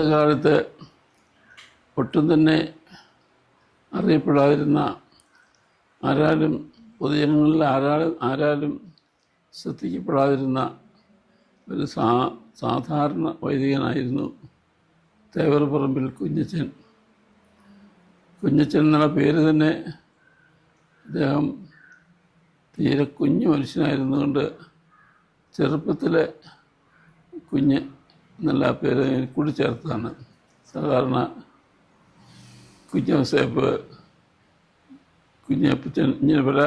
ജീവിതകാലത്ത് ഒട്ടും തന്നെ അറിയപ്പെടാതിരുന്ന ആരാലും പൊതുജനങ്ങളിൽ ആരാലും ആരാലും ശ്രദ്ധിക്കപ്പെടാതിരുന്ന ഒരു സാ സാധാരണ വൈദികനായിരുന്നു തേവറപ്പറമ്പിൽ കുഞ്ഞച്ചൻ. കുഞ്ഞച്ചൻ എന്നുള്ള പേര് തന്നെ അദ്ദേഹം തീരെ കുഞ്ഞു മനുഷ്യനായിരുന്നുകൊണ്ട് ചെറുപ്പത്തിലെ കുഞ്ഞ് ആ പേര് കൂടി ചേർത്താണ്. സാധാരണ കുഞ്ഞോസേപ്പ് കുഞ്ഞപ്പച്ചൻ ഇങ്ങനെ പല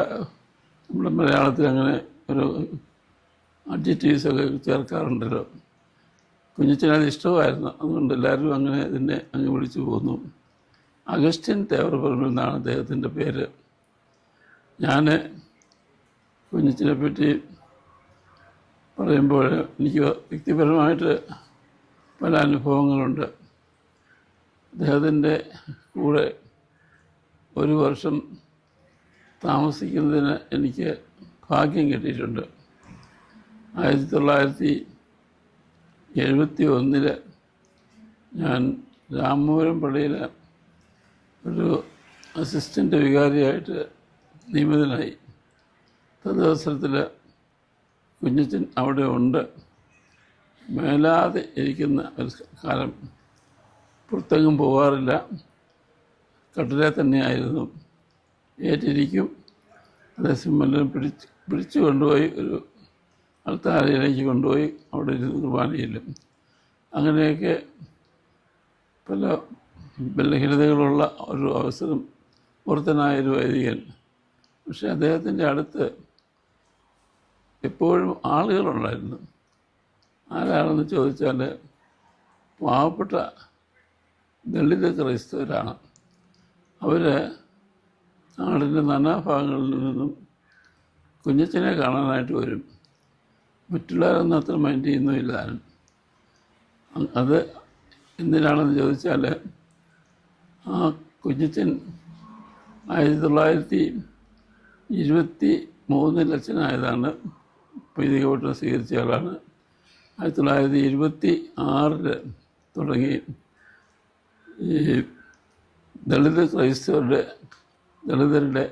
നമ്മുടെ മലയാളത്തിൽ അങ്ങനെ ഒരു അഡ്ജക്റ്റീവ്സ് ഒക്കെ ചേർക്കാറുണ്ടല്ലോ. കുഞ്ഞച്ചനത് ഇഷ്ടമായിരുന്നു. അതുകൊണ്ട് എല്ലാവരും അങ്ങനെ ഇതിനെ അങ്ങ് വിളിച്ചു പോന്നു. അഗസ്റ്റിൻ പറമ്പിൽ എന്നാണ് അദ്ദേഹത്തിന്റെ പേര്. ഞാൻ കുഞ്ഞച്ചനെ പറ്റി പറയുമ്പോൾ എനിക്ക് വ്യക്തിപരമായിട്ട് പല അനുഭവങ്ങളുണ്ട്. അദ്ദേഹത്തിന്റെ കൂടെ ഒരു വർഷം താമസിക്കുന്നതിന് എനിക്ക് ഭാഗ്യം കിട്ടിയിട്ടുണ്ട്. ആയിരത്തി തൊള്ളായിരത്തി എഴുപത്തി ഒന്നിൽ ഞാൻ രാമപുരം പള്ളിയിൽ ഒരു അസിസ്റ്റന്റ് വികാരിയായിട്ട് നിയമിതനായി. തദവസരത്തിൽ കുഞ്ഞച്ചൻ അവിടെ ഉണ്ട്. മേലാതെ ഇരിക്കുന്ന ഒരു കാലം പുറത്തെങ്ങും പോകാറില്ല. കട്ടിലെ തന്നെയായിരുന്നു. ഏറ്റിരിക്കും. അതേസമയം വല്ലതും പിടിച്ച് പിടിച്ചു കൊണ്ടുപോയി ഒരു അൾത്താരയിലേക്ക് കൊണ്ടുപോയി അവിടെ ഇരുന്ന് കുർബാനയില്ലും അങ്ങനെയൊക്കെ പല ബലഹീനതകളുള്ള ഒരു അവസരം പുറത്തനായൊരു വൈദികൻ. പക്ഷേ അദ്ദേഹത്തിന്റെ അടുത്ത് എപ്പോഴും ആളുകളുണ്ടായിരുന്നു. ആരാണെന്ന് ചോദിച്ചാൽ പാവപ്പെട്ട ദളിത് ക്രൈസ്തവരാണ്. അവർ നാടിന്റെ നാനാഭാഗങ്ങളിൽ നിന്നും കുഞ്ഞച്ചനെ കാണാനായിട്ട് വരും. മറ്റുള്ളവരൊന്നും അത്ര മൈൻഡ് ചെയ്യുന്നുമില്ല അത് എന്തിനാണെന്ന് ചോദിച്ചാൽ ആ കുഞ്ഞച്ചൻ ആയിരത്തി തൊള്ളായിരത്തി ഇരുപത്തി മൂന്നിൽ അച്ഛനായതാണ്. വൈദിക വോട്ട് സ്വീകരിച്ച ആളാണ്. ആയിരത്തി തൊള്ളായിരത്തി ഇരുപത്തി ആറിൽ തുടങ്ങി ഈ ദളിത് ക്രൈസ്തവരുടെ ദളിതരുടെ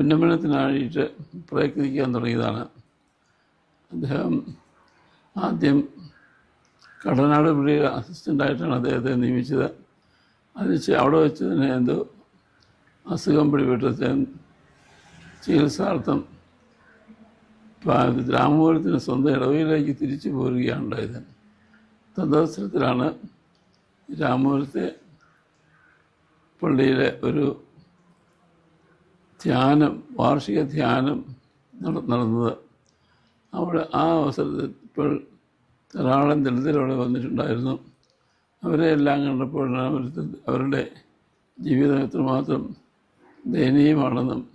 ഉന്നമനത്തിനായിട്ട് പ്രയത്നിക്കാൻ തുടങ്ങിയതാണ്. അദ്ദേഹം ആദ്യം കടനാട് പിടിയ അസിസ്റ്റന്റായിട്ടാണ് അദ്ദേഹത്തെ നിയമിച്ചത്. അതിന് അവിടെ വെച്ച് തന്നെ എന്തോ അസുഖം പിടിപെട്ട ചികിത്സാർത്ഥം രാമപുരത്തിന് സ്വന്തം ഇടവയിലേക്ക് തിരിച്ചു പോരുകയാണ് ഉണ്ടായത് തദവസരത്തിലാണ് രാമപുരത്തെ പള്ളിയിലെ ഒരു ധ്യാനം വാർഷിക ധ്യാനം നട- നടന്നത്. അവിടെ ആ അവസരത്തിൽ ഇപ്പോൾ ധാരാളം ദളിതരവിടെ വന്നിട്ടുണ്ടായിരുന്നു. അവരെ എല്ലാം കണ്ടപ്പോൾ അവരുടെ ജീവിതം എത്രമാത്രം ദയനീയമാണെന്നും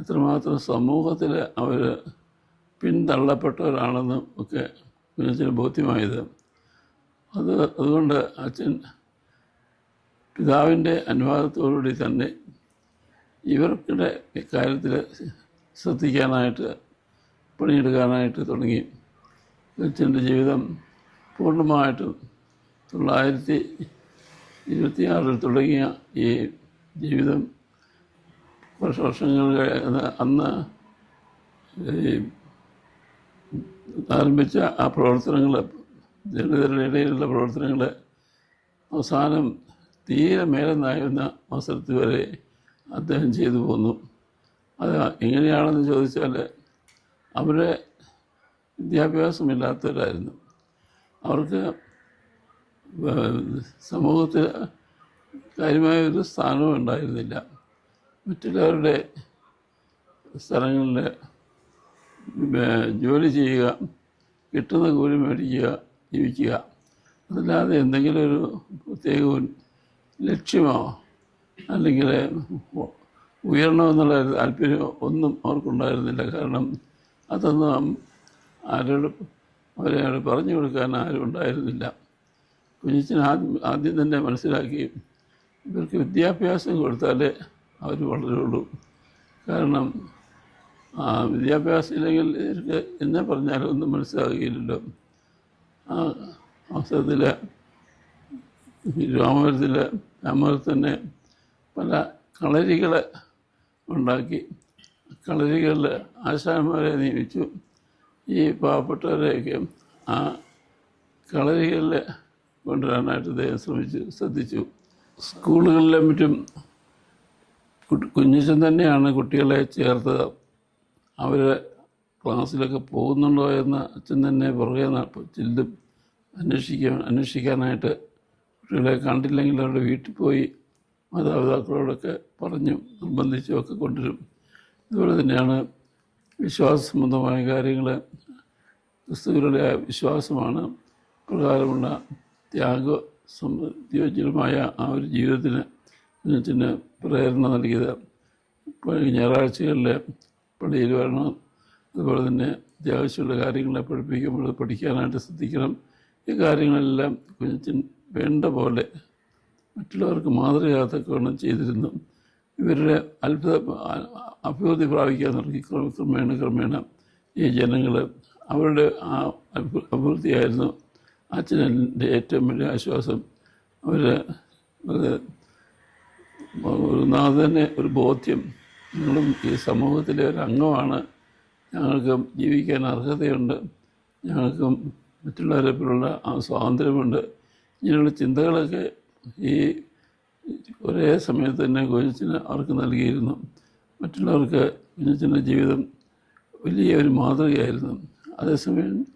എത്രമാത്രം സമൂഹത്തിൽ അവർ പിന്തള്ളപ്പെട്ടവരാണെന്നും ഒക്കെ കുഞ്ഞച്ചന് ബോധ്യമായത്. അത് അതുകൊണ്ട് അച്ഛൻ പിതാവിന്റെ അനുവാദത്തോടുകൂടി തന്നെ ഇവർക്കിടെ കാര്യത്തിൽ ശ്രദ്ധിക്കാനായിട്ട് പണിയെടുക്കാനായിട്ട് തുടങ്ങി. അച്ഛന്റെ ജീവിതം പൂർണമായിട്ടും തൊള്ളായിരത്തി ഇരുപത്തിയാറിൽ തുടങ്ങിയ ഈ ജീവിതം കുറച്ച് വർഷങ്ങൾ അന്ന് ഈ ആരംഭിച്ച ആ പ്രവർത്തനങ്ങൾ ദളിതരുടെ ഇടയിലുള്ള പ്രവർത്തനങ്ങൾ അവസാനം തീരെ മേലെന്നായിരുന്ന അവസരത്തിൽ വരെ അദ്ദേഹം ചെയ്തു പോന്നു. അത് എങ്ങനെയാണെന്ന് ചോദിച്ചാൽ അവരെ വിദ്യാഭ്യാസമില്ലാത്തവരായിരുന്നു. അവർക്ക് സമൂഹത്തിൽ കാര്യമായ ഒരു സ്ഥാനവും ഉണ്ടായിരുന്നില്ല. മറ്റുള്ളവരുടെ സ്ഥലങ്ങളിൽ ജോലി ചെയ്യുക കിട്ടുന്ന കൂലി മേടിക്കുക ജീവിക്കുക. അതല്ലാതെ എന്തെങ്കിലും ഒരു പ്രത്യേക ലക്ഷ്യമോ അല്ലെങ്കിൽ ഉയരണമെന്നുള്ള താല്പര്യമോ ഒന്നും അവർക്കുണ്ടായിരുന്നില്ല. കാരണം അതൊന്നും ആരോട് അവരെ പറഞ്ഞു കൊടുക്കാൻ ആരും ഉണ്ടായിരുന്നില്ല. കുഞ്ഞിച്ചൻ ആദ്യം ആദ്യം തന്നെ മനസ്സിലാക്കി ഇവർക്ക് വിദ്യാഭ്യാസം കൊടുത്താലേ അവർ വളരുള്ളൂ. കാരണം വിദ്യാഭ്യാസം ഇല്ലെങ്കിൽ ഇവർക്ക് എന്നെ പറഞ്ഞാലും ഒന്നും മനസ്സിലാകുകയില്ലല്ലോ ആ അവസരത്തിൽ രാമപുരത്തിൽ രാമപുരത്ത് തന്നെ പല കളരികൾ ഉണ്ടാക്കി. കളരികളിൽ ആശാന്മാരെ നിയമിച്ചു. ഈ പാവപ്പെട്ടവരെയൊക്കെ ആ കളരികളിൽ കൊണ്ടുവരാനായിട്ട് അദ്ദേഹം ശ്രമിച്ചു ശ്രദ്ധിച്ചു. സ്കൂളുകളിലും മറ്റും കുഞ്ഞച്ചൻ തന്നെയാണ് കുട്ടികളെ ചേർത്തത്. അവർ ക്ലാസ്സിലൊക്കെ പോകുന്നുണ്ടോ എന്ന് അച്ഛൻ തന്നെ പുറകെ ചെല്ലും. അന്വേഷിക്കാൻ അന്വേഷിക്കാനായിട്ട് കുട്ടികളെ കണ്ടില്ലെങ്കിൽ അവരുടെ വീട്ടിൽ പോയി മാതാപിതാക്കളോടൊക്കെ പറഞ്ഞു നിർബന്ധിച്ചും ഒക്കെ കൊണ്ടുവരും. ഇതുപോലെ തന്നെയാണ് വിശ്വാസ സംബന്ധമായ കാര്യങ്ങൾ ക്രിസ്തുവിനുള്ള വിശ്വാസമാണ് പ്രകാരമുള്ള ത്യാഗ സംയോജനമായ ആ ഒരു ജീവിതത്തിന് പ്രേരണ നൽകിയത്. ഞായറാഴ്ചകളിൽ പള്ളിയിൽ വരണം അതുപോലെ തന്നെ അത്യാവശ്യമുള്ള കാര്യങ്ങളെ പഠിപ്പിക്കുമ്പോൾ പഠിക്കാനായിട്ട് ശ്രദ്ധിക്കണം. ഈ കാര്യങ്ങളെല്ലാം കുഞ്ഞച്ചൻ വേണ്ട പോലെ മറ്റുള്ളവർക്ക് മാതൃകയാത്തക്കവണ്ണം ചെയ്തിരുന്നു. ഇവരുടെ അത്ഭുത അഭിവൃദ്ധി പ്രാപിക്കാൻ തുടങ്ങി ക്രമ- ക്രമേണ ക്രമേണ ഈ ജനങ്ങൾ അവരുടെ ആ അഭി- അഭിവൃദ്ധിയായിരുന്നു. അച്ഛനെ ഏറ്റവും വലിയ ആശ്വാസം അവർ ഒരു നാഥനെ ഒരു ബോധ്യം ഞങ്ങളും ഈ സമൂഹത്തിലെ ഒരു അംഗമാണ്. ഞങ്ങൾക്ക് ജീവിക്കാൻ അർഹതയുണ്ട്. ഞങ്ങൾക്ക് മറ്റുള്ളവരെ പോലുള്ള ആ സ്വാതന്ത്ര്യമുണ്ട്. ഇങ്ങനെയുള്ള ചിന്തകളൊക്കെ ഈ ഒരേ സമയത്ത് തന്നെ കുഞ്ഞച്ചന് അവർക്ക് നൽകിയിരുന്നു. മറ്റുള്ളവർക്ക് കുഞ്ഞച്ചന്റെ ജീവിതം വലിയ ഒരു മാതൃകയായിരുന്നു. അതേസമയം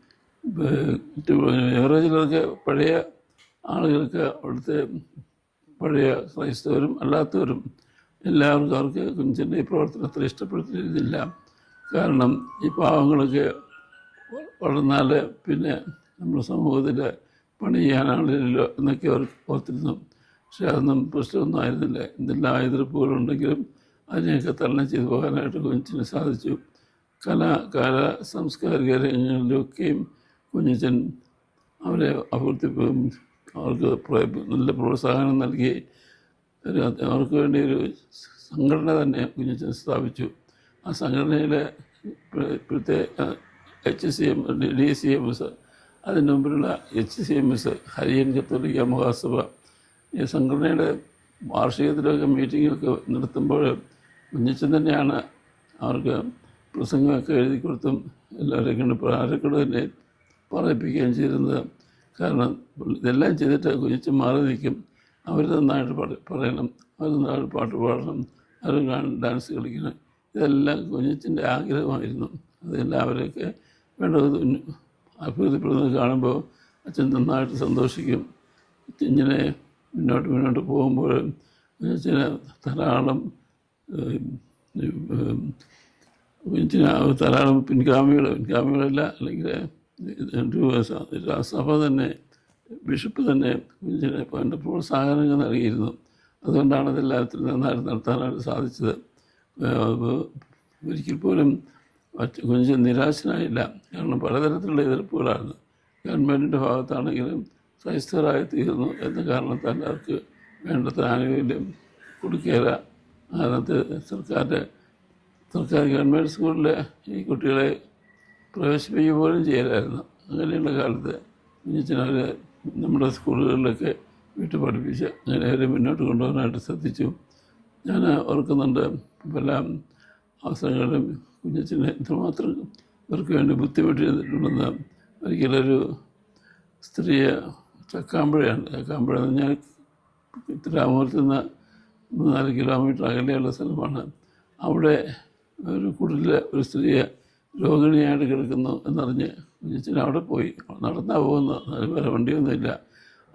വേറെ ചിലർക്ക് പഴയ ആളുകൾക്ക് അവിടുത്തെ പഴയ ക്രൈസ്തവരും അല്ലാത്തവരും എല്ലാവർക്കും അവർക്ക് കുഞ്ഞച്ചന്റെ ഈ അത്ര ഇഷ്ടപ്പെടുത്തിയിരുന്നില്ല കാരണം ഈ പാവങ്ങളൊക്കെ വളർന്നാൽ പിന്നെ നമ്മുടെ സമൂഹത്തിൽ പണി ചെയ്യാനാളില്ലല്ലോ എന്നൊക്കെ അവർ ഓർത്തിരുന്നു. പക്ഷെ അതൊന്നും പ്രശ്നമൊന്നും ആയിരുന്നില്ല. എന്തെല്ലാം എതിർപ്പുകളുണ്ടെങ്കിലും അതിനെയൊക്കെ തരണം ചെയ്തു പോകാനായിട്ട് കുഞ്ഞിന് സാധിച്ചു. കല കല സാംസ്കാരിക രംഗങ്ങളിലൊക്കെയും കുഞ്ഞച്ചൻ അവരെ അഭിവൃദ്ധിപ്പിക്കും അവർക്ക് നല്ല പ്രോത്സാഹനം നൽകി. ഒരു അവർക്ക് വേണ്ടി ഒരു സംഘടന തന്നെ കുഞ്ഞച്ചൻ സ്ഥാപിച്ചു. ആ സംഘടനയിലെ ഇപ്പോഴത്തെ H C M D C M S അതിന് മുമ്പിലുള്ള എച്ച് സി എം എസ് ഹരിയൻ കത്തോലിക്ക മഹാസഭ ഈ സംഘടനയുടെ വാർഷികത്തിലൊക്കെ മീറ്റിങ്ങൊക്കെ നടത്തുമ്പോൾ കുഞ്ഞച്ചൻ തന്നെയാണ് അവർക്ക് പ്രസംഗമൊക്കെ എഴുതി കൊടുത്തും എല്ലാവരെയും കൊണ്ട് തന്നെ പറയിപ്പിക്കുകയും ചെയ്തിരുന്നത്. കാരണം ഇതെല്ലാം ചെയ്തിട്ട് കുഞ്ഞച്ചൻ മാറി നിൽക്കും. അവർ നന്നായിട്ട് പാട്ട് പറയണം. അവർ നന്നായിട്ട് പാട്ട് പാടണം. അവർ ഡാൻസ് കളിക്കണം. ഇതെല്ലാം കുഞ്ഞച്ചന്റെ ആഗ്രഹമായിരുന്നു. അതെല്ലാം അതെല്ലാവരെയൊക്കെ വേണ്ടത് അഭിവൃദ്ധിപ്പെടുന്നത് കാണുമ്പോൾ അച്ഛൻ നന്നായിട്ട് സന്തോഷിക്കും. ഇങ്ങനെ മുന്നോട്ട് മുന്നോട്ട് പോകുമ്പോൾ അച്ഛന് ധാരാളം ഇതിന് ധാരാളം പിൻഗാമികൾ പിൻഗാമികളല്ല അല്ലെങ്കിൽ സഭ തന്നെ ബിഷപ്പ് തന്നെ കുഞ്ഞിനെ അതിന്റെ പ്രോത്സാഹനങ്ങൾ നൽകിയിരുന്നു. അതുകൊണ്ടാണ് ഇതെല്ലാത്തിനും നന്നായിട്ട് നടത്താനായിട്ട് സാധിച്ചത്. ഒരിക്കൽ പോലും കുഞ്ഞ് നിരാശനായില്ല. കാരണം പലതരത്തിലുള്ള എതിർപ്പുകളായിരുന്നു ഗവൺമെന്റിന്റെ ഭാഗത്താണെങ്കിലും ക്രൈസ്തവരായി തീർന്നു എന്ന കാരണത്താൽ അവർക്ക് വേണ്ടത്ര ആനുകൂല്യം കൊടുക്കേല. അതിനകത്ത് സർക്കാരിന്റെ സർക്കാർ ഗവൺമെന്റ് സ്കൂളിലെ ഈ കുട്ടികളെ പ്രവേശിപ്പിക്കുക പോലും ചെയ്യലായിരുന്നു. അങ്ങനെയുള്ള കാലത്ത് കുഞ്ഞച്ചനവർ നമ്മുടെ സ്കൂളുകളിലൊക്കെ വീട്ടിൽ പഠിപ്പിച്ച് ഞാൻ അവരെ മുന്നോട്ട് കൊണ്ടുപോകാനായിട്ട് ശ്രദ്ധിച്ചു. ഞാൻ ഓർക്കുന്നുണ്ട് പല അവസരങ്ങളിലും കുഞ്ഞച്ചനെ എത്രമാത്രം ഇവർക്ക് വേണ്ടി ബുദ്ധിമുട്ടിയിട്ടുണ്ടെന്ന് ഒരിക്കലൊരു സ്ത്രീയെ ചക്കാമ്പഴയാണ്. ചക്കാമ്പഴ എന്ന് പറഞ്ഞാൽ രാമപുരത്ത് നിന്ന് മൂന്നാൽ കിലോമീറ്റർ അകലെയുള്ള സ്ഥലമാണ്. അവിടെ ഒരു കുടിലെ ഒരു സ്ത്രീയെ രോഗിണിയായിട്ട് കിടക്കുന്നു എന്നറിഞ്ഞ് കുഞ്ഞച്ചൻ അവിടെ പോയി. നടന്നാ പോകുന്നത്. വേറെ വണ്ടിയൊന്നുമില്ല.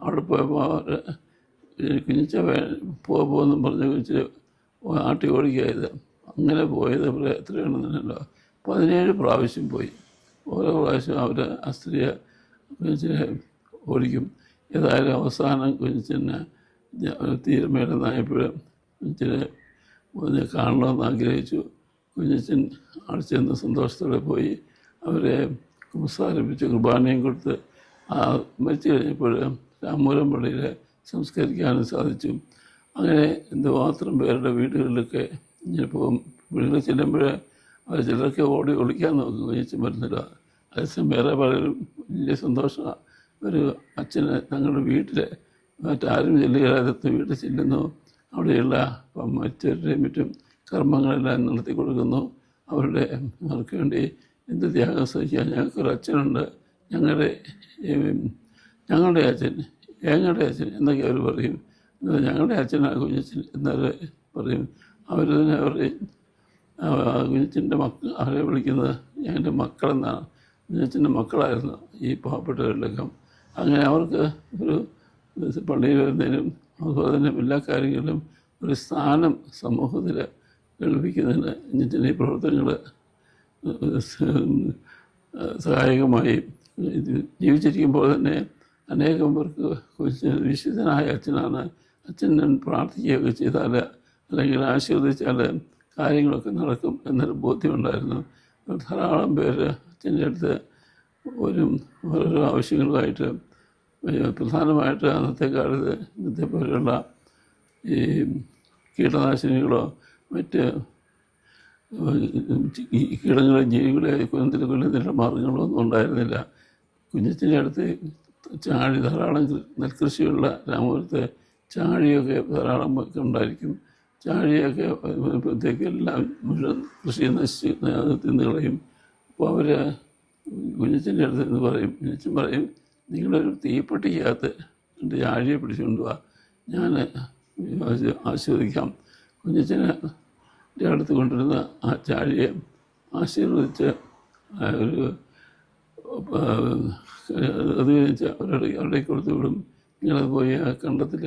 അവിടെ പോയപ്പോൾ കുഞ്ഞിച്ച പോകുമെന്ന് പറഞ്ഞ് കുഞ്ഞിച്ച് ആട്ടി ഓടിക്കായത്. അങ്ങനെ പോയത് ഇവിടെ വേണമെന്നുണ്ടോ പതിനേഴ് പ്രാവശ്യം പോയി. ഓരോ പ്രാവശ്യം അവർ ആ സ്ത്രീയെ കുഞ്ഞിച്ചിനെ ഓടിക്കും. ഏതായാലും അവസാനം കുഞ്ഞിച്ചിനെ തീരുമാനമായപ്പോൾ കുഞ്ഞിച്ചിനെ ഒന്ന് കാണണമെന്ന് ആഗ്രഹിച്ചു. കുഞ്ഞിച്ചൻ അവിടെ ചെന്ന് സന്തോഷത്തോടെ പോയി. അവരെ കുമ്പസാരിപ്പിച്ച് കുർബാനയും കൊടുത്ത് മരിച്ചു കഴിഞ്ഞപ്പോൾ രാമൂലം പള്ളിയിൽ സംസ്കരിക്കാനും സാധിച്ചു. അങ്ങനെ എന്തുമാത്രം പേരുടെ വീടുകളിലൊക്കെ പോകും. വീടുകളിൽ ചെല്ലുമ്പോൾ അവർ ചിലരൊക്കെ ഓടി ഒളിക്കാൻ നോക്കും. കുഞ്ഞച്ചൻ മരുന്നില്ല അതേസമയം വേറെ പലരും വലിയ സന്തോഷമാണ് ഒരു അച്ഛനെ തങ്ങളുടെ വീട്ടിൽ മറ്റാരും ചെല്ലുകാരത്ത് വീട്ടിൽ ചെല്ലുന്നു. അവിടെയുള്ള മറ്റവരുടെയും മറ്റും കർമ്മങ്ങളെല്ലാം നടത്തി കൊടുക്കുന്നു അവരുടെ അവർക്ക് വേണ്ടി എന്ത് ത്യാഗം സഹിക്കാൻ ഞങ്ങൾക്കൊരു അച്ഛനുണ്ട്. ഞങ്ങളുടെ ഞങ്ങളുടെ അച്ഛൻ ഞങ്ങളുടെ അച്ഛൻ എന്നൊക്കെ അവർ പറയും. എന്നാൽ ഞങ്ങളുടെ അച്ഛനാ കുഞ്ഞച്ഛൻ എന്നവർ പറയും. അവർ തന്നെ പറയും കുഞ്ഞച്ഛന്റെ മക്കൾ അവരെ വിളിക്കുന്നത് ഞങ്ങളുടെ മക്കളെന്നാണ്. കുഞ്ഞച്ഛന്റെ മക്കളായിരുന്നു ഈ പാവപ്പെട്ടവരിലൊക്കെ അങ്ങനെ അവർക്ക് ഒരു പള്ളിയിൽ വരുന്നതിനും അതുപോലെ തന്നെ എല്ലാ കാര്യങ്ങളിലും ഒരു സ്ഥാനം സമൂഹത്തിൽ കേൾപ്പിക്കുന്നതിന് കുഞ്ഞച്ഛന്റെ പ്രവർത്തനങ്ങൾ സഹായകമായി ജീവിച്ചിരിക്കുമ്പോൾ തന്നെ അനേകം പേർക്ക് വിശുദ്ധനായ അച്ഛനാണ് അച്ഛൻ പ്രാർത്ഥിക്കുകയൊക്കെ ചെയ്താൽ അല്ലെങ്കിൽ ആശീർവദിച്ചാൽ കാര്യങ്ങളൊക്കെ നടക്കും എന്നൊരു ബോധ്യമുണ്ടായിരുന്നു. ധാരാളം പേര് അച്ഛന്റെ അടുത്ത് ഒരു ഓരോരോ ആവശ്യങ്ങളുമായിട്ട് പ്രധാനമായിട്ട് അന്നത്തെ കാലത്ത് ഇന്നത്തെ പോലെയുള്ള ഈ കീടനാശിനികളോ മറ്റ് ഈ കിടങ്ങളെ ജീവികളെ കൊന്നതിൽ കൊല്ലുന്നതിനുള്ള മാർഗങ്ങളൊന്നും ഉണ്ടായിരുന്നില്ല. കുഞ്ഞച്ചന്റെ അടുത്ത് ചാഴി ധാരാളം നെൽകൃഷിയുള്ള രാമപുരത്ത് ചാഴിയൊക്കെ ധാരാളം ഉണ്ടായിരിക്കും. ചാഴിയൊക്കെ വരുമ്പോഴത്തേക്ക് എല്ലാം മുഴുവൻ കൃഷി നശിച്ച് തിന്നു കളയും. അപ്പോൾ അവർ കുഞ്ഞച്ചന്റെ അടുത്ത് എന്ന് പറയും കുഞ്ഞച്ചൻ പറയും നിങ്ങളൊരു തീപ്പെട്ടിക്കകത്ത് എന്റെ ചാഴിയെ പിടിച്ചുകൊണ്ട് വാ. ഞാൻ ആസ്വദിക്കാം കുഞ്ഞച്ചന് അടുത്ത് കൊണ്ടിരുന്ന ആ ചാഴിയെ ആശീർവദിച്ച് ഒരു അത് കഴിഞ്ഞ് അവരുടെ അവരുടെ കൊടുത്ത് വിടും. നിങ്ങളത് പോയി ആ കണ്ടത്തിൽ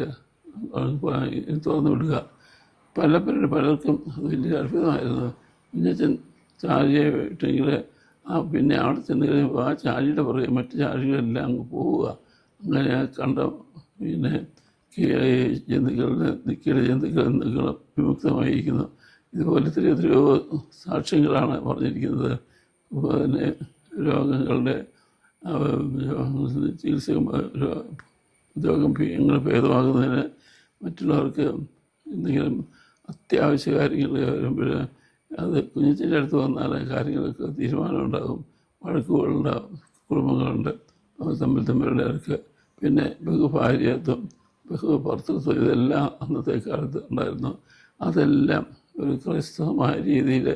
തുറന്നു വിടുക. പല പേരുടെ പലർക്കും അത് വലിയ അത്ഭുതമായിരുന്നു. കുഞ്ഞച്ചൻ ചാഴിയെ ഇട്ടെങ്കിൽ ആ പിന്നെ അവിടെ ചെന്ന് കഴിയുമ്പോൾ ആ ചാഴിയുടെ പുറകെ മറ്റു ചാഴികളെല്ലാം അങ്ങ് പോവുക. അങ്ങനെ ആ കണ്ട പിന്നെ കീഴ ജന്തുക്കളുടെ കീഴ ജന്തുക്കളിൽ നിന്നും വിമുക്തമായിരിക്കുന്നു. ഇതുപോലെ എത്രയോ സാക്ഷ്യങ്ങളാണ് പറഞ്ഞിരിക്കുന്നത്. പിന്നെ രോഗങ്ങളുടെ ചികിത്സ രോഗം ഞങ്ങൾ ഭേദമാകുന്നതിന് മറ്റുള്ളവർക്ക് എന്തെങ്കിലും അത്യാവശ്യ കാര്യങ്ങൾ വരുമ്പോൾ അത് കുഞ്ഞിന്റെ അടുത്ത് വന്നാൽ കാര്യങ്ങൾക്ക് തീരുമാനമുണ്ടാകും. വഴക്കുകളുണ്ടാകും കുടുംബങ്ങളുണ്ട്. തമ്മിൽ തമ്മിലുള്ള ഇടയ്ക്ക് പിന്നെ ബഹുഭാര്യത്വം ബഹു ഭർത്തൃത്വം ഇതെല്ലാം അന്നത്തെ കാലത്ത് ഉണ്ടായിരുന്നു. അതെല്ലാം ഒരു ക്രൈസ്തവമായ രീതിയിൽ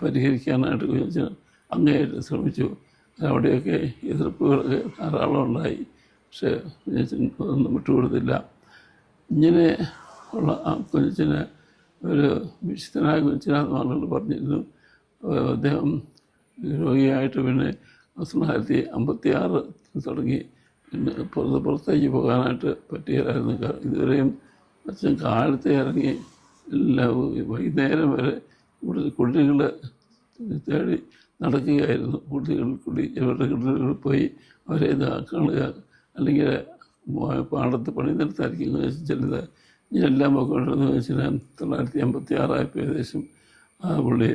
പരിഹരിക്കാനായിട്ട് കുഞ്ഞച്ചൻ അങ്ങേയറ്റം ശ്രമിച്ചു. അവിടെയൊക്കെ എതിർപ്പുകളൊക്കെ ധാരാളം ഉണ്ടായി പക്ഷേ കുഞ്ഞച്ചൻ ഒന്നും വിട്ടുകൊടുത്തില്ല. ഇങ്ങനെ ഉള്ള ആ കുഞ്ഞച്ചന് ഒരു വിശുദ്ധനായ കുഞ്ഞച്ചനാഥ് ആളുകൾ പറഞ്ഞിരുന്നു. അദ്ദേഹം രോഗിയായിട്ട് പിന്നെ ആയിരത്തി അമ്പത്തി ആറ് തുടങ്ങി. പിന്നെ പുറത്ത് പുറത്തേക്ക് പോകാനായിട്ട് പറ്റിയതായിരുന്നു. ഇതുവരെയും അച്ഛൻ കാലത്തെ ഇറങ്ങി വൈകുന്നേരം വരെ ഇവിടെ കുട്ടികൾ തേടി നടക്കുകയായിരുന്നു. കുട്ടികൾ കുടി ഇവരുടെ കുട്ടികളിൽ പോയി അവരെ ഇത് കാണുക അല്ലെങ്കിൽ പാടത്ത് പണി നിർത്തായിരിക്കും ചെല്ലുന്നത് ഇങ്ങനെല്ലാം പോയിക്കൊണ്ടിരുന്നു വെച്ചാൽ തൊള്ളായിരത്തി അമ്പത്തി ആറായപ്പോൾ ഏകദേശം ആ പുള്ളി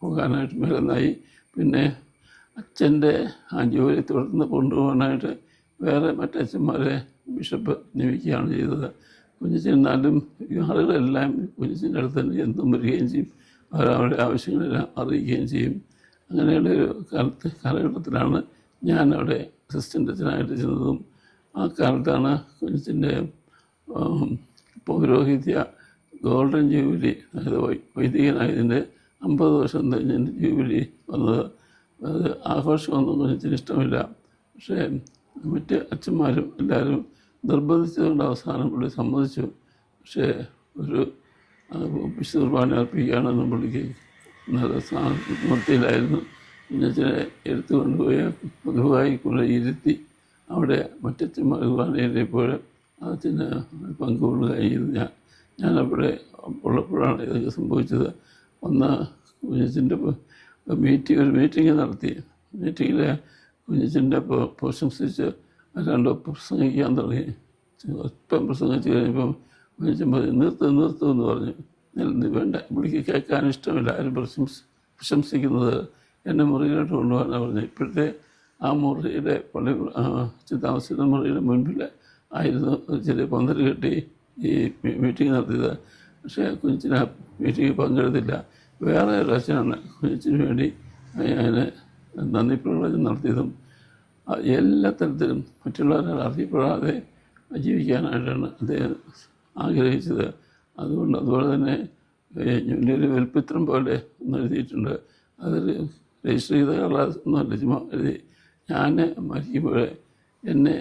പോകാനായിട്ട് മരുന്നായി പിന്നെ അച്ഛന്റെ ആ ജോലി തുടർന്ന് കൊണ്ടുപോകാനായിട്ട് വേറെ മറ്റച്ഛന്മാരെ ബിഷപ്പ് നിയമിക്കുകയാണ് ചെയ്തത്. കുഞ്ഞച്ചൻ എന്നാലും ഈ ആളുകളെല്ലാം കുഞ്ഞച്ചന്റെ അടുത്ത് തന്നെ എന്തും വരികയും ചെയ്യും. അവർ അവരുടെ ആവശ്യങ്ങളെല്ലാം അറിയിക്കുകയും ചെയ്യും. അങ്ങനെയുള്ള ഒരു കാലത്ത് കാലഘട്ടത്തിലാണ് ഞാൻ അവിടെ അസിസ്റ്റന്റ് അച്ഛനായിട്ട് ചെന്നതും. ആ കാലത്താണ് കുഞ്ഞച്ചന്റെ പൗരോഹിത്യ ഗോൾഡൻ ജൂബിലി അതായത് വൈദികനായതിന്റെ അമ്പത് വർഷം തന്നെ ജൂബിലി വന്നത്. അത് ആഘോഷമൊന്നും കുഞ്ഞിച്ചിന് ഇഷ്ടമില്ല. പക്ഷേ മറ്റ് അച്ഛന്മാരും എല്ലാവരും നിർബന്ധിച്ചതുകൊണ്ട് അവസാനം പുള്ളി സമ്മതിച്ചു. പക്ഷേ ഒരു വിശുദ്ധ കുർബാന അർപ്പിക്കുകയാണെന്ന് പുള്ളിക്ക് നിർത്തിയിലായിരുന്നു കുഞ്ഞച്ചനെ എടുത്തു കൊണ്ടുപോയി പൊതുവായി കൂടെ ഇരുത്തി അവിടെ മറ്റച്ഛന്മാർ കുർബാനയിലെപ്പോൾ അതിന് പങ്കുകൊള്ളുകയായിരുന്നു ഞാൻ ഞാനവിടെ ഉള്ളപ്പോഴാണ് ഇതൊക്കെ സംഭവിച്ചത്. ഒന്ന് കുഞ്ഞച്ചന്റെ മീറ്റിംഗ് ഒരു മീറ്റിംഗ് നടത്തി. മീറ്റിങ്ങിൽ കുഞ്ഞച്ചന്റെ പ്രശംസിച്ച് രണ്ടോ പ്രസംഗിക്കാൻ തുടങ്ങി. ഒപ്പം പ്രസംഗിച്ച് കഴിഞ്ഞപ്പം വിളിച്ചപ്പോൾ നിർത്ത് നിർത്തും എന്ന് പറഞ്ഞു. വേണ്ട. പുള്ളിക്ക് കേൾക്കാൻ ഇഷ്ടമില്ല. ആരും പ്രശംസ പ്രശംസിക്കുന്നത് എന്നെ മുറിയിലോട്ട് കൊണ്ടുപോകാനാണ് പറഞ്ഞത്. ഇപ്പോഴത്തെ ആ മുറിയുടെ പള്ളി ചിത്താമസിത മുറിയുടെ മുൻപിൽ ആയിരുന്നു ചെറിയ പന്തൽ കെട്ടി ഈ മീറ്റിംഗ് നടത്തിയത്. പക്ഷേ കുഞ്ഞിന് ആ മീറ്റിംഗ് പങ്കെടുത്തില്ല. വേറെ ഒരു അച്ഛനാണ് കുഞ്ഞിന് വേണ്ടി അതിന് നന്ദി പ്രകടനം നടത്തിയതും എല്ലാ തരത്തിലും മറ്റുള്ളവരെ അറിയപ്പെടാതെ ജീവിക്കാനായിട്ടാണ് അദ്ദേഹം ആഗ്രഹിച്ചത്. അതുകൊണ്ട് അതുപോലെ തന്നെ ഒരു വെൽപ്പിത്രം പോലെ ഒന്ന് എഴുതിയിട്ടുണ്ട്. അതൊരു രജിസ്റ്റർ ചെയ്ത കടലാസ് ചുമ്മാ എഴുതി. ഞാൻ മരിക്കുമ്പോൾ എന്നെ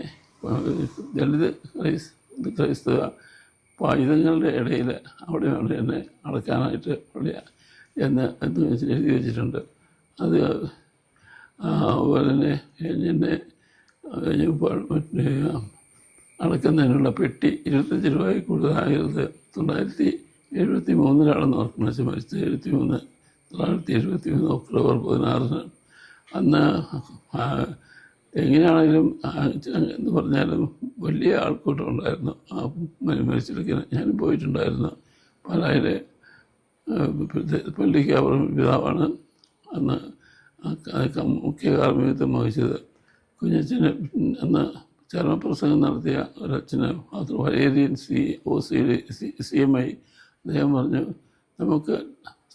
ദളിത് ക്രൈസ് ക്രൈസ്തവ പായുധങ്ങളുടെ ഇടയിൽ അവിടെയാണ് എന്നെ അടക്കാനായിട്ട് പള്ളിയ എന്ന് എന്ന് എഴുതി വെച്ചിട്ടുണ്ട്. അത് അതുപോലെ തന്നെ ഇപ്പോൾ മറ്റേ അടക്കുന്നതിനുള്ള പെട്ടി ഇരുപത്തഞ്ച് രൂപയിൽ കൂടുതലായത് തൊള്ളായിരത്തി എഴുപത്തി മൂന്നിലാണെന്ന് ഓർക്കണം വെച്ചാൽ മരിച്ചത്. എഴുപത്തി മൂന്ന് തൊള്ളായിരത്തി എഴുപത്തി മൂന്ന് ഒക്ടോബർ പതിനാറിന്. അന്ന് എങ്ങനെയാണെങ്കിലും എന്ന് പറഞ്ഞാലും വലിയ ആൾക്കൂട്ടം ഉണ്ടായിരുന്നു ആ മരി- മരിച്ചെടുക്കാൻ ഞാനും പോയിട്ടുണ്ടായിരുന്നു. പാലായിലെ പള്ളിക്കാവർ പിതാവാണ്. അന്ന് മുഖ്യ കാർമ്മികത്വം വഹിച്ചത് കുഞ്ഞച്ചന് അന്ന് ചരമപ്രസംഗം നടത്തിയ ഒരച്ഛന് Valerian C O C C M I അദ്ദേഹം പറഞ്ഞു നമുക്ക്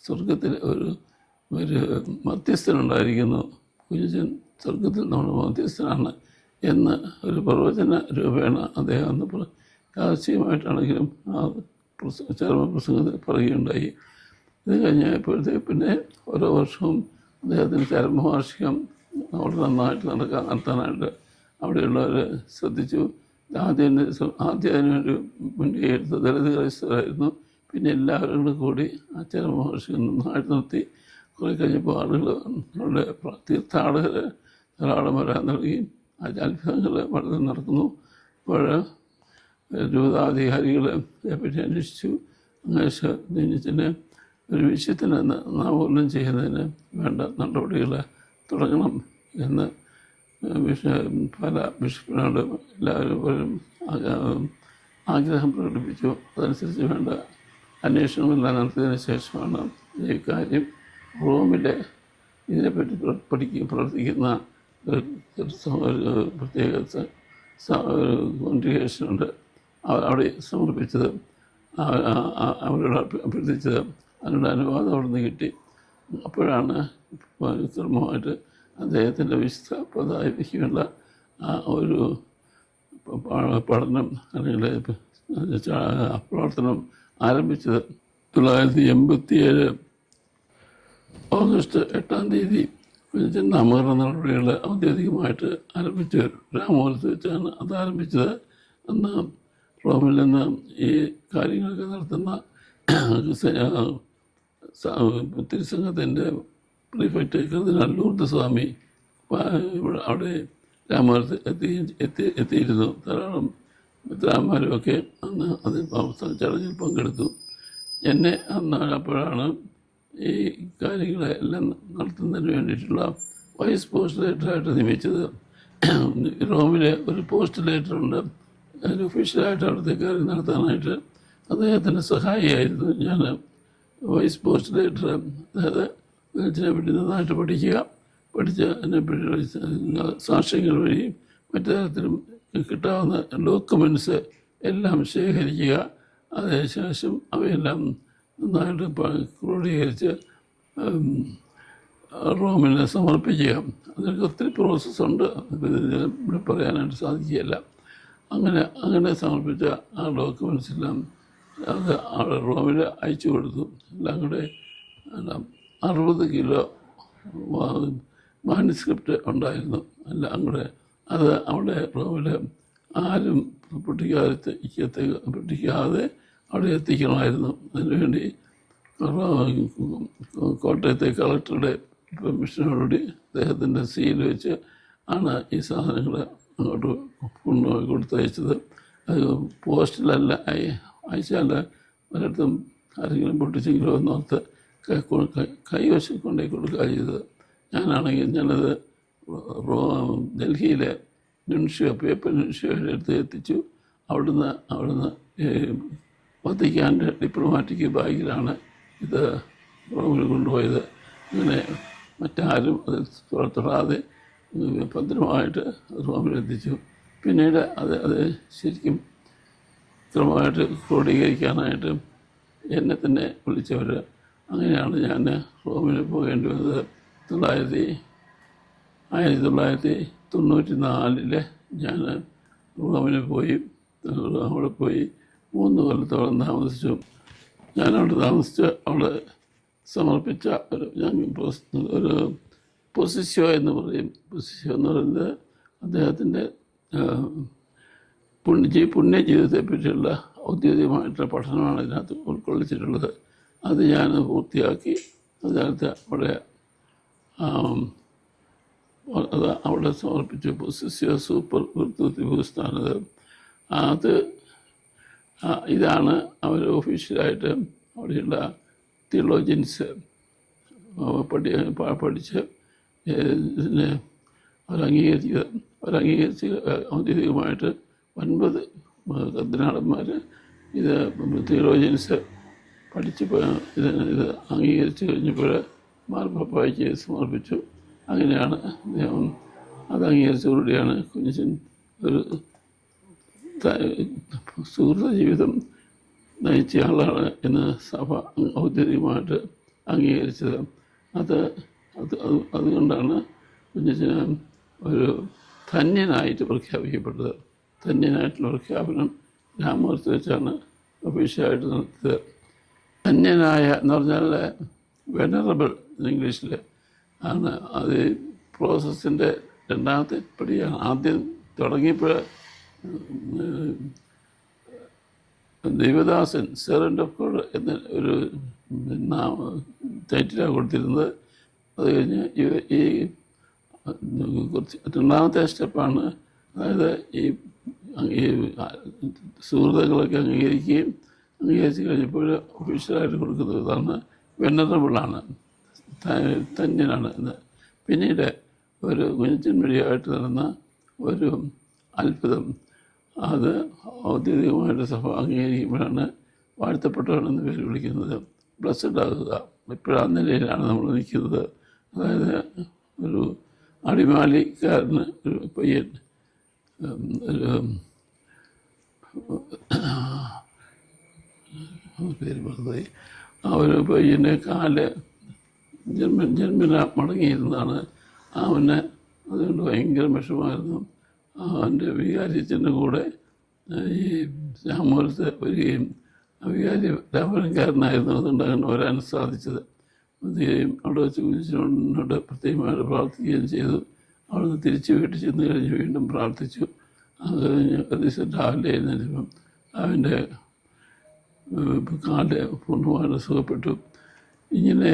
സ്വർഗത്തിൽ ഒരു ഒരു മധ്യസ്ഥനുണ്ടായിരിക്കുന്നു. കുഞ്ഞച്ചൻ സ്വർഗത്തിൽ നമ്മുടെ മധ്യസ്ഥനാണ് എന്ന് ഒരു പ്രവചന രൂപേണ അദ്ദേഹം അന്ന് ആ ആ ചരമ പ്രസംഗത്തിൽ പറയുകയുണ്ടായി. ഇത് കഴിഞ്ഞപ്പോഴത്തേക്ക് പിന്നെ ഓരോ വർഷവും അദ്ദേഹത്തിന് ചരമവാർഷികം അവിടെ നന്നായിട്ട് നടക്കാൻ നടത്താനായിട്ട് അവിടെയുള്ളവർ ശ്രദ്ധിച്ചു. ആദ്യം ആദ്യം അതിനൊരു മുൻകൈ എടുത്ത ദളിത് ക്രൈസ്തവരായിരുന്നു. പിന്നെ എല്ലാവരും കൂടി ആ ചരമവാർഷികം നന്നായിട്ട് നടത്തി. കുറേ കഴിഞ്ഞപ്പോൾ ആളുകൾ നമ്മുടെ തീർത്ഥാടകർ ധാരാളം വരാൻ തുടങ്ങി. അത്ഭുതങ്ങൾ വളരെ നടക്കുന്നു. അപ്പോൾ രൂപതാധികാരികളെ പറ്റി അന്വേഷിച്ചു. അങ്ങനെ നെഞ്ഞിച്ചിന് ഒരു വിഷയത്തിന് നാമകൂലം ചെയ്യുന്നതിന് വേണ്ട നടപടികൾ തുടങ്ങണം എന്ന് പല ബിഷപ്പിനോട് എല്ലാവരും ആഗ്ര- ആഗ്രഹം പ്രകടിപ്പിച്ചു. അതനുസരിച്ച് വേണ്ട അന്വേഷണങ്ങളെല്ലാം നടത്തിയതിന് ശേഷമാണ് ഈ കാര്യം റോമിലെ ഇതിനെപ്പറ്റി പഠിക്കുക പ്രവർത്തിക്കുന്ന ഒരു പ്രത്യേക ഒരു കോൺട്രിഗേഷനുണ്ട് അവിടെ സമർപ്പിച്ചത് അവരോട് അഭ്യർത്ഥിച്ചത് അതിനുള്ള അനുവാദം അവിടെ നിന്ന് കിട്ടി. അപ്പോഴാണ് ഉത്തമമായിട്ട് അദ്ദേഹത്തിന്റെ വിശുദ്ധ പദവിക്കുള്ള ആ ഒരു പഠനം അല്ലെങ്കിൽ പ്രവർത്തനം ആരംഭിച്ചത് തൊള്ളായിരത്തി എൺപത്തിയേഴ് ഓഗസ്റ്റ് എട്ടാം തീയതി നാമകരണ നടപടികൾ ഔദ്യോഗികമായിട്ട് ആരംഭിച്ചു രാമപുരത്ത് വെച്ചാണ് അത് ആരംഭിച്ചത്. അന്ന് റോമിൽ നിന്ന് ഈ കാര്യങ്ങളൊക്കെ നടത്തുന്ന തിരുസംഘത്തിന്റെ പ്രിഫക്റ്റ് കർദിനാൾ ലൂർദ് സ്വാമി. അവിടെ രാമപുരത്ത് എത്തി എത്തി എത്തിയിരുന്നു. ധാരാളം മിത്രാന്മാരുമൊക്കെ അന്ന് അത് അവസാന ചടങ്ങിൽ പങ്കെടുത്തു. എന്നെ അന്ന് അപ്പോഴാണ് ഈ കാര്യങ്ങളെ എല്ലാം നടത്തുന്നതിന് വേണ്ടിയിട്ടുള്ള വൈസ് പോസ്റ്റുലേറ്ററായിട്ട് നിയമിച്ചത്. റോമിലെ ഒരു പോസ്റ്റ് ലേറ്ററുണ്ട് അതിന് ഒഫീഷ്യലായിട്ട് അവിടുത്തെ കാര്യം നടത്താനായിട്ട് അദ്ദേഹത്തിന്റെ സഹായിയായിരുന്നു ഞാൻ വൈസ് പോസ്റ്റുലേറ്റർ അതായത് ഇതിനെ പറ്റി നന്നായിട്ട് പഠിക്കുക പഠിച്ച് അതിനെപ്പറ്റി സാക്ഷ്യങ്ങൾ വഴി മറ്റു തരത്തിലും കിട്ടാവുന്ന ഡോക്യുമെന്റ്സ് എല്ലാം ശേഖരിക്കുക. അതിനുശേഷം അവയെല്ലാം നന്നായിട്ട് ക്രോഡീകരിച്ച് റോമിന് സമർപ്പിക്കുക. അതിനൊക്കെ ഒത്തിരി പ്രോസസ്സുണ്ട് ഇവിടെ പറയാനായിട്ട് സാധിക്കുകയില്ല. അങ്ങനെ അങ്ങനെ സമർപ്പിച്ച ആ ഡോക്യുമെൻസ് എല്ലാം അത് അവിടെ റോമിൽ അയച്ചു കൊടുത്തു. കൂടെ അറുപത് കിലോ മാനുസ്ക്രിപ്റ്റ് ഉണ്ടായിരുന്നു. എല്ലാം കൂടെ അത് അവിടെ റോമിൽ ആരും പൊട്ടിക്കാതെ പൊട്ടിക്കാതെ അവിടെ എത്തിക്കണമായിരുന്നു. അതിനുവേണ്ടി കോട്ടയത്തെ കളക്ടറുടെ പെർമിഷനോടുകൂടി അദ്ദേഹത്തിന്റെ സീൽ വെച്ച് ആണ് ഈ സാധനങ്ങൾ അങ്ങോട്ട് കൊണ്ടുപോയി കൊടുത്തയച്ചത്. അത് പോസ്റ്റിലല്ല അയച്ചാൽ പലയിടത്തും ആരെങ്കിലും പൊട്ടിച്ചെങ്കിലോ എന്നോർത്ത് കൈവശം കൊണ്ടുപോയി കൊടുക്കുക ചെയ്തത്. ഞാനാണെങ്കിൽ ഞാനത് ഡൽഹിയിലെ നുൻഷ്യോ പേപ്പർ നുൻഷ്യോയുടെ അടുത്ത് എത്തിച്ചു. അവിടുന്ന് അവിടുന്ന് വത്തിക്കാന്റെ ഡിപ്ലോമാറ്റിക് ബാഗിലാണ് ഇത് റോമിൽ കൊണ്ടുപോയത്. അങ്ങനെ മറ്റാരും അത് തൊടാതെ ഭദ്രമായിട്ട് റോമിലെത്തിച്ചു. പിന്നീട് അത് അത് ശരിക്കും ക്രമമായിട്ട് ക്രോഡീകരിക്കാനായിട്ട് എന്നെ തന്നെ വിളിച്ചവർ അങ്ങനെയാണ് ഞാൻ റോമിൽ പോകേണ്ടി വന്നത്. തൊള്ളായിരത്തി ആയിരത്തി തൊള്ളായിരത്തി തൊണ്ണൂറ്റി നാലിൽ ഞാൻ റോമിൽ പോയി. അവിടെ പോയി മൂന്ന് കൊല്ലത്തോളം താമസിച്ചു. ഞാനവിടെ താമസിച്ച് അവിടെ സമർപ്പിച്ച ഒരു ഞാൻ ഒരു പൊസിഷ്യോ എന്ന് പറയും. പൊസിഷ്യോ എന്ന് പറയുന്നത് അദ്ദേഹത്തിന്റെ പുണ്യ പുണ്യ ജീവിതത്തെപ്പറ്റിയുള്ള ഔദ്യോഗികമായിട്ടുള്ള പഠനമാണ് ഇതിനകത്ത് ഉൾക്കൊള്ളിച്ചിട്ടുള്ളത്. അത് ഞാൻ പൂർത്തിയാക്കി അതിനകത്ത് അവിടെ അത് അവിടെ സമർപ്പിച്ചു. പൊസിഷ്യോ സൂപ്പർ ഗുരുത്വസ്ഥാനത് അത് ഇതാണ് അവർ ഒഫീഷ്യലായിട്ട് അവിടെയുള്ള തിയോളജിൻസ് പഠി പഠിച്ച് ഇതിനെ അവരംഗീകരിച്ച് അവരംഗീകരിച്ച് ഔദ്യോഗികമായിട്ട് ഒൻപത് കർദിനാളന്മാർ ഇത് തിയോളജൻസ് പഠിച്ച് ഇത് ഇത് അംഗീകരിച്ച് കഴിഞ്ഞപ്പോൾ മാർപ്പാപ്പായ്ക്ക് സമർപ്പിച്ചു. അങ്ങനെയാണ് അദ്ദേഹം അത് അംഗീകരിച്ചതോടുകൂടിയാണ് കുഞ്ഞച്ചൻ. ഒരു ത- സുഹൃത്ത ജീവിതം നയിച്ച ആളാണ് എന്ന് സഭ ഔദ്യോഗികമായിട്ട് അംഗീകരിച്ചത്. അത് അത് അത് അതുകൊണ്ടാണ് കുഞ്ഞച്ചന് ഒരു ധന്യനായിട്ട് പ്രഖ്യാപിക്കപ്പെട്ടത്. ധന്യനായിട്ടുള്ള പ്രഖ്യാപനം രാമൂർത്തി വെച്ചാണ് ഒഫീഷ്യലായിട്ട് നടത്തിയത്. ധന്യനായ എന്ന് പറഞ്ഞാൽ വെനറബിൾ ഇംഗ്ലീഷിൽ ആണ്. അത് പ്രോസസ്സിന്റെ രണ്ടാമത്തെ പടിയാണ്. ആദ്യം തുടങ്ങിയപ്പോൾ ദേവദാസൻ സെറന്റ് ഓഫ് ഗോഡ് എന്ന ഒരു ടൈറ്റിലാണ് കൊടുത്തിരുന്നത്. അത് കഴിഞ്ഞ് ഈ കുറച്ച് രണ്ടാമത്തെ സ്റ്റെപ്പാണ് അതായത് ഈ സുഹൃത്തുക്കളൊക്കെ അംഗീകരിക്കുകയും അംഗീകരിച്ച് കഴിഞ്ഞപ്പോൾ ഒഫീഷ്യലായിട്ട് കൊടുക്കുന്നത് ഇതാണ്. വെനറബിളാണ് തന്നെയാണ് ഇത്. പിന്നീട് ഒരു കുഞ്ഞച്ചൻ വഴിയായിട്ട് നടന്ന ഒരു അത്ഭുതം. അത് ഔദ്യോഗികമായിട്ട് സഭ അംഗീകരിക്കുമ്പോഴാണ് വാഴ്ത്തപ്പെട്ടവനെന്ന് പേര് വിളിക്കുന്നത്. ബ്ലസ്സഡ് ആകുക. ഇപ്പോഴാ നിലയിലാണ് നമ്മൾ നിൽക്കുന്നത്. അതായത് ഒരു അടിമാലിക്കാരന് ഒരു പയ്യൻ ഒരു പേര് മറന്നുപോയി അവർ പയ്യന്റെ കാൽ ജന്മ ജന്മന മടങ്ങിയിരുന്നതാണ്. അവന് അതുകൊണ്ട് ഭയങ്കര വിഷമായിരുന്നു അവന്റെ വികാരിച്ചന്റെ കൂടെ ഈ രാമപുരത്ത് വരികയും വികാരി രാമപുരംകാരനായിരുന്നു അതുകൊണ്ട് അങ്ങനെ വരാൻ സാധിച്ചത്. വരികയും അവിടെ വെച്ച് കുഞ്ഞിനോട് പ്രത്യേകമായിട്ട് പ്രാർത്ഥിക്കുകയും ചെയ്തു. അവിടുന്ന് തിരിച്ച് വീട്ടിൽ ചെന്ന് കഴിഞ്ഞ് വീണ്ടും പ്രാർത്ഥിച്ചു. അത് കഴിഞ്ഞ് ദിവസം രാവിലെ എഴുന്നേറ്റപ്പം അവന്റെ കാൽ പൂർണമായിട്ട് സുഖപ്പെട്ടു. ഇങ്ങനെ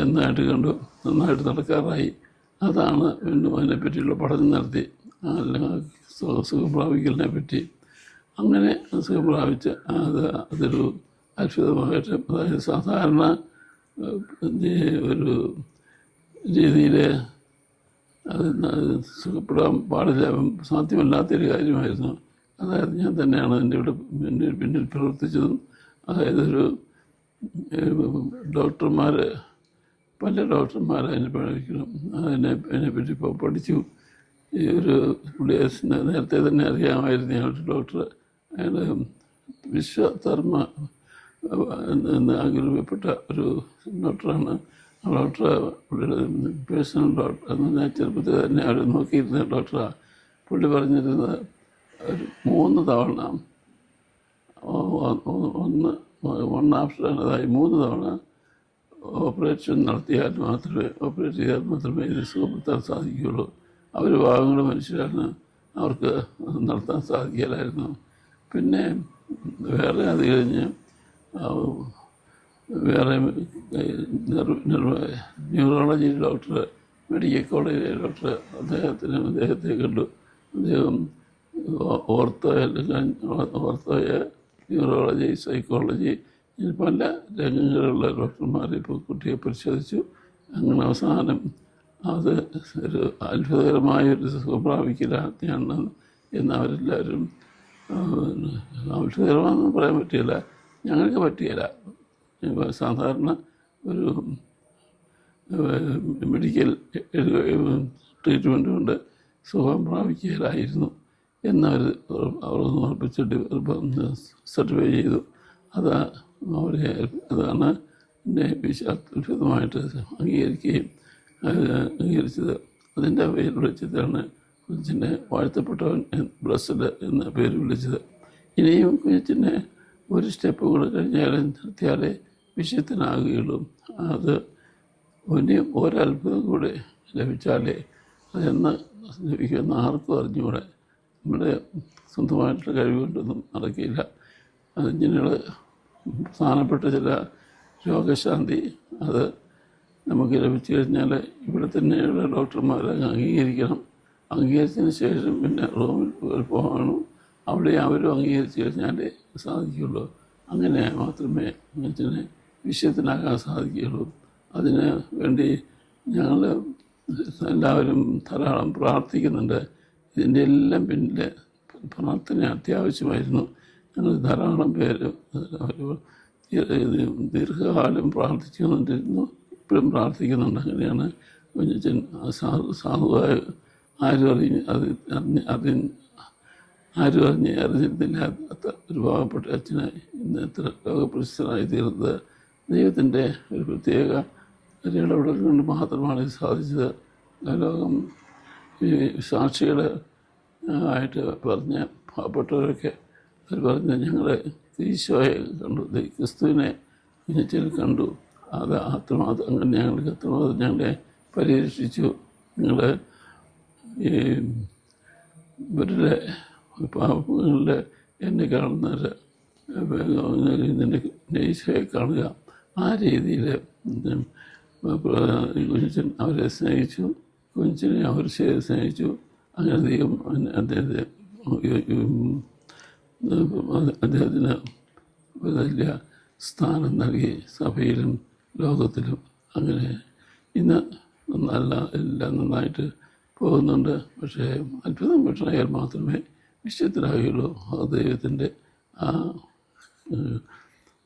എന്നായിട്ട് കണ്ടു. നന്നായിട്ട് നടക്കാറായി. അതാണ് വീണ്ടും അതിനെപ്പറ്റിയുള്ള പഠനം നടത്തി. സുഖം പ്രാപിക്കലിനെ പറ്റി. അങ്ങനെ സുഖം പ്രാപിച്ച് അത് അതൊരു അത്ഭുതമായിട്ട് അതായത് സാധാരണ ഒരു രീതിയിൽ അത് സുഖപ്പെടാൻ പാടില്ല. സാധ്യമല്ലാത്തൊരു കാര്യമായിരുന്നു. അതായത് ഞാൻ തന്നെയാണ് എന്റെ ഇവിടെ പിന്നിൽ പിന്നിൽ പ്രവർത്തിച്ചതും. അതായത് ഒരു ഡോക്ടർമാർ പല ഡോക്ടർമാർ അതിനെ പഠിക്കണം അതിനെ അതിനെപ്പറ്റി ഇപ്പോൾ പഠിച്ചു. ഈ ഒരു പുള്ളിയേഴ്സിന് നേരത്തെ തന്നെ അറിയാമായിരുന്നു ഞാൻ ഒരു ഡോക്ടർ. അയാൾ വിശ്വധർമ്മ എന്ന് ആഗ്രഹിക്കപ്പെട്ട ഒരു ഡോക്ടറാണ്. പുള്ളിയുടെ പേഴ്സണൽ ഡോക്ടർ ഞാൻ ചെറുപ്പത്തിൽ തന്നെ അവിടെ നോക്കിയിരുന്ന ഡോക്ടറാണ് പുള്ളി പറഞ്ഞിരുന്നത് ഒരു മൂന്ന് തവണ ഒന്ന് വൺ ആഫ്റ്റർ അതായത് മൂന്ന് തവണ ഓപ്പറേഷൻ നടത്തിയാൽ മാത്രമേ ഓപ്പറേറ്റ് ചെയ്താൽ മാത്രമേ ഇതിന് സുഖപ്പെടുത്താൻ സാധിക്കുകയുള്ളൂ. അവർ ഭാഗങ്ങൾ മനുഷ്യരാണ് അവർക്ക് നടത്താൻ സാധിക്കില്ലായിരുന്നു പിന്നെ വേറെ അത് കഴിഞ്ഞ് വേറെ ന്യൂറോളജി ഡോക്ടർ മെഡിക്കൽ കോളേജിലെ ഡോക്ടർ അദ്ദേഹത്തിന് അദ്ദേഹത്തെ കണ്ടു. അദ്ദേഹം ഓർത്തോ ഓർത്തോയ ന്യൂറോളജി സൈക്കോളജി പല രംഗങ്ങളിലുള്ള ഡോക്ടർമാർ ഇപ്പോൾ കുട്ടിയെ പരിശോധിച്ചു. അങ്ങനെ അവസാനം അത് ഒരു അത്ഭുതകരമായ ഒരു സുഖം എന്ന് അവരെല്ലാവരും അത്ഭുതകരമാണെന്ന് പറയാൻ പറ്റില്ല ഞങ്ങൾക്ക് പറ്റിയില്ല. സാധാരണ ഒരു മെഡിക്കൽ ട്രീറ്റ്മെന്റ് കൊണ്ട് സുഖം പ്രാപിക്കുകയില്ലായിരുന്നു എന്നവർ അവർ ഉറപ്പിച്ചിട്ട് സർട്ടിഫൈ ചെയ്തു. അത് അവരെ അതാണ് എന്റെ വിശ്വാസമായിട്ട് അംഗീകരിക്കുകയും അംഗീകരിച്ചത്. അതിന്റെ പേര് വിളിച്ചതാണ് കുഞ്ഞിനെ വാഴ്ത്തപ്പെട്ടവൻ ബ്ലസ്ഡ് എന്ന പേര് വിളിച്ചത്. ഇനിയും കുഞ്ഞിനെ ഒരു സ്റ്റെപ്പ് കൂടെ കഴിഞ്ഞാൽ നിർത്തിയാലേ വിഷയത്തിനാകുകയുള്ളൂ അത് ഇനിയും ഒരത്ഭുതം കൂടെ ലഭിച്ചാലേ അതെന്ന് ലഭിക്കുമെന്ന് ആർക്കും അറിഞ്ഞുകൂടെ. നമ്മുടെ സ്വന്തമായിട്ടുള്ള കഴിവുകൊണ്ടൊന്നും നടക്കില്ല. നടക്കില്ല അതിങ്ങനെയുള്ള പ്രധാനപ്പെട്ട ചില രോഗശാന്തി അത് നമുക്ക് ലഭിച്ചു കഴിഞ്ഞാൽ ഇവിടെ തന്നെയുള്ള ഡോക്ടർമാരെ അംഗീകരിക്കണം. അംഗീകരിച്ചതിന് ശേഷം പിന്നെ റൂമിൽ പോകണം അവിടെ അവരും അംഗീകരിച്ചു കഴിഞ്ഞാലേ സാധിക്കുകയുള്ളൂ. അങ്ങനെ മാത്രമേ മനുഷ്യനെ വിഷയത്തിനാകാൻ സാധിക്കുകയുള്ളൂ. അതിന് വേണ്ടി ഞങ്ങൾ എല്ലാവരും ധാരാളം പ്രാർത്ഥിക്കുന്നുണ്ട്. ഇതിന്റെ എല്ലാം പിന്നിലെ പ്രാർത്ഥന അത്യാവശ്യമായിരുന്നു. ഞങ്ങൾ ധാരാളം പേര് ദീർഘകാലം പ്രാർത്ഥിച്ചുകൊണ്ടിരുന്നു. ഇപ്പോഴും പ്രാർത്ഥിക്കുന്നുണ്ട്. അങ്ങനെയാണ് കുഞ്ഞച്ചൻ സാധു സാധുവായ ആരും അറിഞ്ഞ് അത് അറിഞ്ഞ് അറിഞ്ഞ് ആരും അറിഞ്ഞ് അറിഞ്ഞിരുന്നില്ലാത്ത ഒരു പാവപ്പെട്ട അച്ഛനായി ഇന്ന് എത്ര ലോകപ്രശസ്തനായി തീർന്നത്. ദൈവത്തിന്റെ ഒരു പ്രത്യേക ഒരു ഇടപെടൽ കൊണ്ട് മാത്രമാണ് സാധിച്ചത്. ലോകം ഈ സാക്ഷികൾ ആയിട്ട് പറഞ്ഞ പാവപ്പെട്ടവരൊക്കെ അവർ പറഞ്ഞ ഞങ്ങൾ ഈശോയെ കണ്ടു. ക്രിസ്തുവിനെ ഇനിച്ചിൽ കണ്ടു. അത് അത്രമാത്രം അങ്ങനെ ഞങ്ങൾക്ക് അത്രമാത്രം ഞങ്ങളെ പരിരക്ഷിച്ചു. ഞങ്ങൾ ഈ ഇവരുടെ പാവങ്ങളിൽ എന്നെ കാണുന്നവർ നിന്നെ ഈശോയെ കാണുക. ആ രീതിയിൽ കുഞ്ഞച്ചൻ അവരെ സ്നേഹിച്ചു. കുഞ്ഞച്ചനെ അവർ സ്നേഹിച്ചു. അങ്ങനെ ദൈവം അദ്ദേഹത്തെ അദ്ദേഹത്തിന് വലിയ സ്ഥാനം നൽകി സഭയിലും ലോകത്തിലും. അങ്ങനെ ഇന്ന് നല്ല എല്ലാം നന്നായിട്ട് പോകുന്നുണ്ട്. പക്ഷേ അത്ഭുതം പക്ഷേ മാത്രമേ വിശുദ്ധരാകുള്ളൂ ആ ദൈവത്തിന്റെ ആ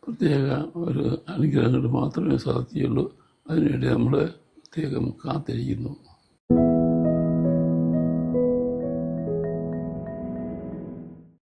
പ്രത്യേക ഒരു അനുഗ്രഹങ്ങൾ മാത്രമേ സാധിക്കുകയുള്ളൂ. അതിനുവേണ്ടി നമ്മൾ പ്രത്യേകം കാത്തിരിക്കുന്നു.